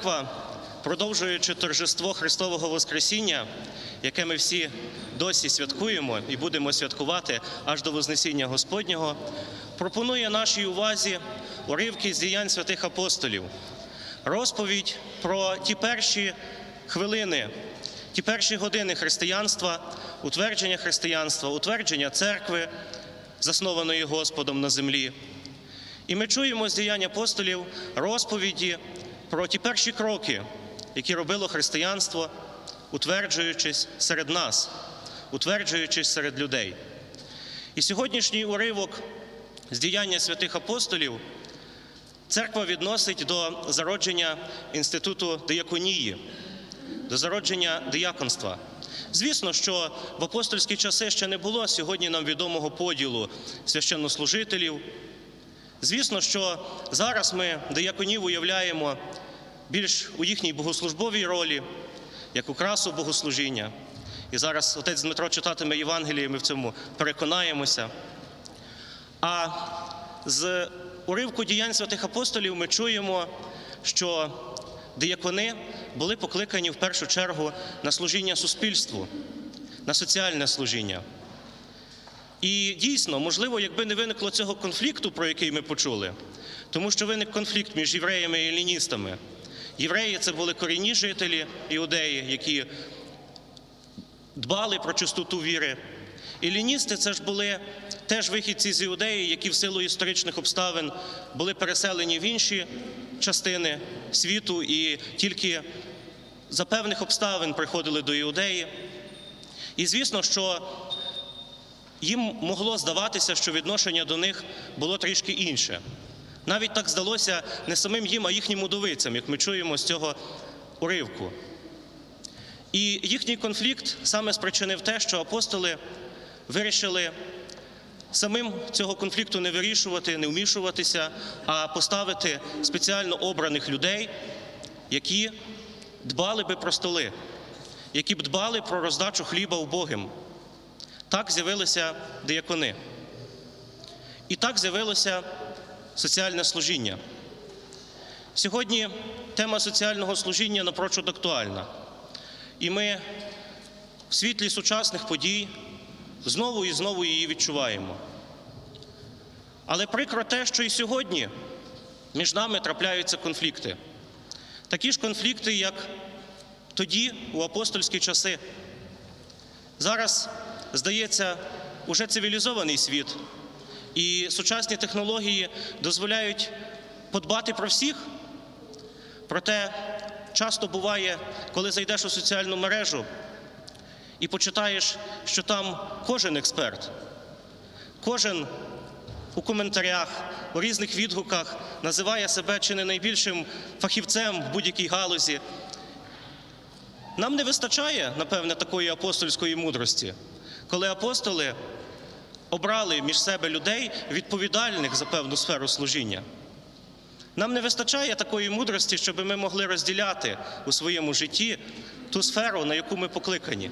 церква, продовжуючи торжество Христового Воскресіння, яке ми всі досі святкуємо і будемо святкувати аж до Вознесіння Господнього, пропонує нашій увазі уривки з діянь святих апостолів, розповідь про ті перші хвилини, ті перші години християнства, утвердження християнства, утвердження церкви, заснованої Господом на землі. І ми чуємо з діянь апостолів розповіді про ті перші кроки, які робило християнство, утверджуючись серед нас, утверджуючись серед людей. І сьогоднішній уривок з діяння святих апостолів церква відносить до зародження інституту дияконії, до зародження дияконства. Звісно, що в апостольські часи ще не було сьогодні нам відомого поділу священнослужителів. Звісно, що зараз ми дияконів уявляємо більш у їхній богослужбовій ролі, як окрасу богослужіння. І зараз отець Дмитро читатиме Євангеліє, ми в цьому переконаємося. А з уривку діянь святих апостолів ми чуємо, що диякони були покликані в першу чергу на служіння суспільству, на соціальне служіння. І дійсно, можливо, якби не виникло цього конфлікту, про який ми почули, тому що виник конфлікт між євреями і еліністами. Євреї це були корінні жителі іудеї, які дбали про чистоту віри. Еліністи це ж були теж вихідці з іудеї, які в силу історичних обставин були переселені в інші частини світу і тільки за певних обставин приходили до іудеї. І звісно, що їм могло здаватися, що відношення до них було трішки інше. Навіть так здалося не самим їм, а їхнім удовицям, як ми чуємо з цього уривку. І їхній конфлікт саме спричинив те, що апостоли вирішили самим цього конфлікту не вирішувати, не вмішуватися, а поставити спеціально обраних людей, які дбали би про столи, які б дбали про роздачу хліба убогим. Так з'явилися диякони. І так з'явилося соціальне служіння. Сьогодні тема соціального служіння напрочуд актуальна. І ми в світлі сучасних подій знову і знову її відчуваємо. Але прикро те, що і сьогодні між нами трапляються конфлікти. Такі ж конфлікти, як тоді, у апостольські часи. Зараз, здається, уже цивілізований світ, і сучасні технології дозволяють подбати про всіх. Проте часто буває, коли зайдеш у соціальну мережу і почитаєш, що там кожен експерт, кожен у коментарях, у різних відгуках називає себе чи не найбільшим фахівцем в будь-якій галузі. Нам не вистачає, напевне, такої апостольської мудрості, коли апостоли обрали між себе людей, відповідальних за певну сферу служіння. Нам не вистачає такої мудрості, щоб ми могли розділяти у своєму житті ту сферу, на яку ми покликані.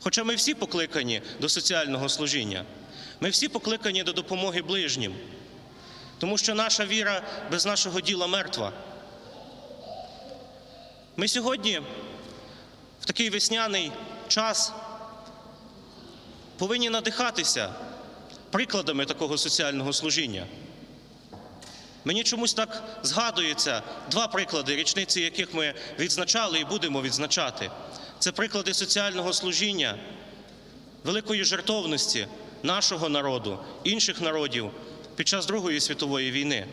Хоча ми всі покликані до соціального служіння, ми всі покликані до допомоги ближнім, тому що наша віра без нашого діла мертва. Ми сьогодні, в такий весняний час, повинні надихатися прикладами такого соціального служіння. Мені чомусь так згадується два приклади, річниці яких ми відзначали і будемо відзначати. Це приклади соціального служіння, великої жертовності нашого народу, інших народів під час Другої світової війни,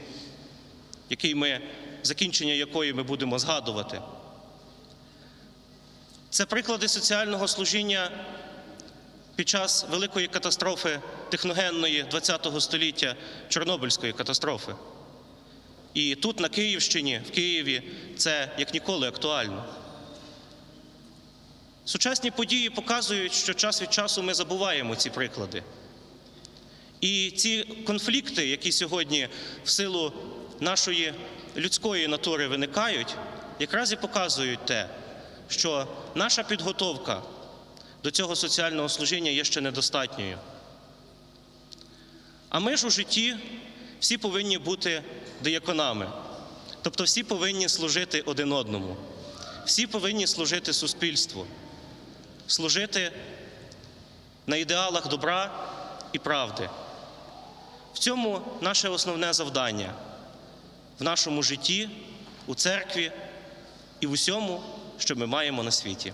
який ми, закінчення якої ми будемо згадувати. Це приклади соціального служіння під час великої катастрофи техногенної ХХ століття Чорнобильської катастрофи. І тут, на Київщині, в Києві, це як ніколи актуально. Сучасні події показують, що час від часу ми забуваємо ці приклади. І ці конфлікти, які сьогодні в силу нашої людської натури виникають, якраз і показують те, що наша підготовка до цього соціального служіння є ще недостатньою. А ми ж у житті всі повинні бути дияконами. Тобто всі повинні служити один одному, всі повинні служити суспільству, служити на ідеалах добра і правди. В цьому наше основне завдання в нашому житті, у церкві і в усьому, що ми маємо на світі.